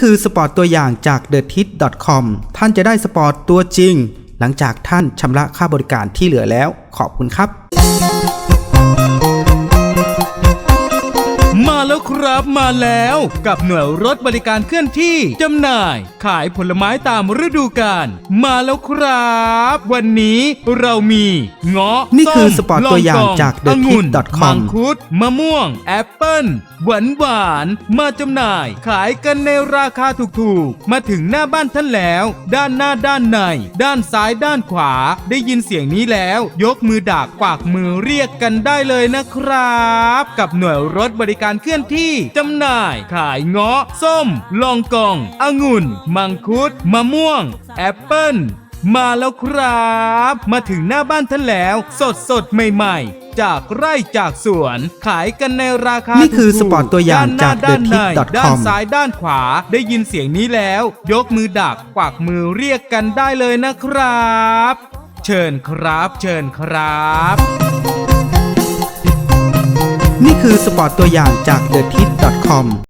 คือสปอร์ตตัวอย่างจาก t h e t i t c o m ท่านจะได้สปอร์ตตัวจริง หลังจากท่านชำระค่าบริการที่เหลือแล้ว ขอบคุณครับ มาแล้วครับมาแล้วกับหน่วยรถบริการเคลื่อนที่จำหน่าย ขายผลไม้ตามฤดูกาลมาแล้วครับ วันนี้เรามีเงาะนี่คือส้มสปอร์ตตัวอย่างจากลองกององุ่น TheTip.com มังคุดมะม่วง แอปเปิ้ลหวานหวานมาจำหน่ายขายกันในราคาถูกๆ มาถึงหน้าบ้านท่านแล้ว ด้านหน้าด้านใน ด้านซ้ายด้านขวา ได้ยินเสียงนี้แล้ว ยกมือดากกวากมือเรียกกันได้เลยนะครับ กับหน่วยรถบริการเคลื่อนที่จำหน่าย ขายเงาะ ส้ม ลองกององุ่น มังคุด มะม่วง แอปเปิ้ล มาแล้วครับ มาถึงหน้าบ้านท่านแล้ว สดสดๆใหม่ ๆ จากไร่จากสวน ขายกันในราคา นี่คือถูๆสปอร์ตตัวอย่างจากด้านหน้า TheTip.com ด้านในด้านซ้ายด้านขวาได้ยินเสียงนี้แล้ว ยกมือดักกวักมือเรียกกันได้เลยนะครับ เชิญครับเชิญครับ นี่คือสปอร์ตตัวอย่างจาก t h e t i t c o m